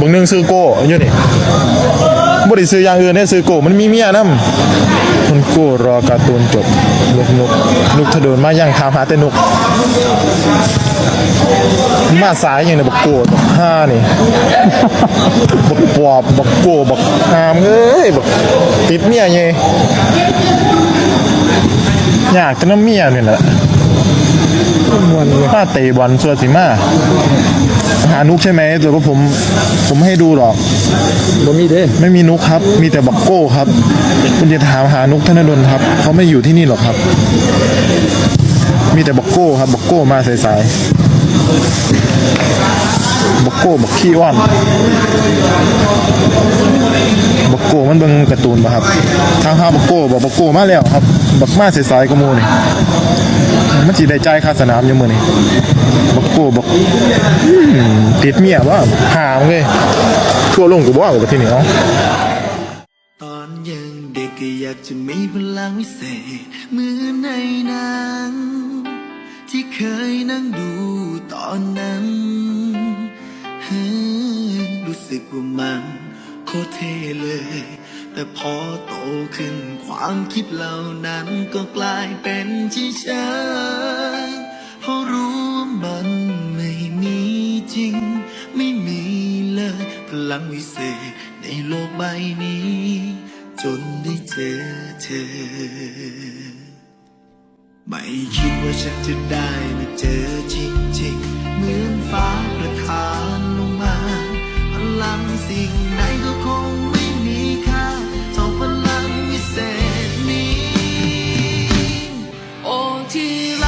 บางหนึงซื้อโก้อยู่นี่บ่ได้ซื้ออย่างอื่นได้ซื้อโก้มันมีเมียนำมันโก้รอการ์ตูนจบนุกนุกนุกทะโดนมายังถามหาแต่นุกมาสายอย่างเนี่ยบักโกดบักห้านี่บักปอบบักโกบักหามเอ้ยบักติดเมียไงอยากจะน้ำเมียเนี่ยแหละมาเตะบอลส่วนสิมา หานุกใช่ไหมแต่ว่าผมผมไม่ให้ดูหรอก บ่มีเด้ไม่มีนุกครับ มีแต่บักโก้ครับ คุณจะถามหานุกธนดลครับเขาไม่อยู่ที่นี่หรอกครับ มีแต่บักโก้ครับบักโก้มาสายๆ บักโก้บักขี้อ้อนบักโก้มันเบิ่งการ์ตูนป่ะครับ ทางหาบักโก้บอกบักโก้มาแล้วครับ บักมาเสายกมูนี่มันจีได้ใจค่าสนามอยังมือนี่บักโก้บักติดเมียว่าหามเลยทั่วโลกกูบอกว่าที่นี่เนาะตอนยังเด็กก็อยากจะมีพลังวิเศษเหมือนในหนังที่เคยนั่งดูตอนนั้น สึกว่ามันโคตรเท่เลย แต่พอโตขึ้นความคิดเหล่านั้นก็กลายเป็นที่เฉยเพราะรู้ว่ามันไม่มีจริง ไม่มีเลย พลังวิเศษในโลกใบนี้ จนได้เจอเธอ ไม่คิดว่าฉันจะได้มาเจอจริงๆ สิ่งไหก็คงไม่มีค่าเท่าพลังวิเศษนี้ โอ้ที่รั